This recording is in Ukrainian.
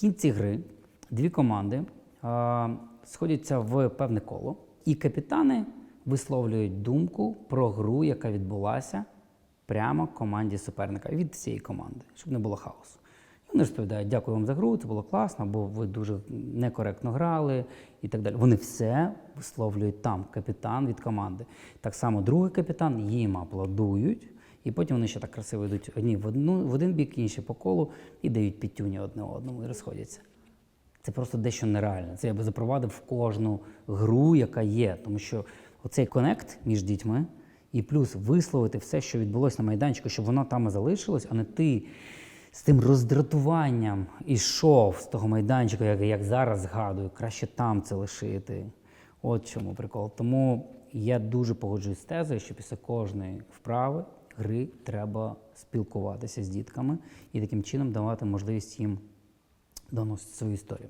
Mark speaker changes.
Speaker 1: кінці гри дві команди а, сходяться в певне коло, і капітани висловлюють думку про гру, яка відбулася прямо команді суперника від цієї команди, щоб не було хаосу. І вони розповідають, дякую вам за гру, це було класно, бо ви дуже некоректно грали і так далі. Вони все висловлюють там, капітан від команди. Так само другий капітан їм аплодують, і потім вони ще так красиво йдуть одні в, одну, в один бік, інші по колу і дають підтюні одне одному і розходяться. Це просто дещо нереально. Це я би запровадив в кожну гру, яка є. Тому що оцей конект між дітьми, і плюс висловити все, що відбулося на майданчику, щоб воно там і залишилось, а не ти з тим роздратуванням ішов з того майданчика, як, як зараз згадую, краще там це лишити. От чому прикол. Тому я дуже погоджуюсь з тезою, що після кожної вправи, гри треба спілкуватися з дітками і таким чином давати можливість їм доносити свою історію.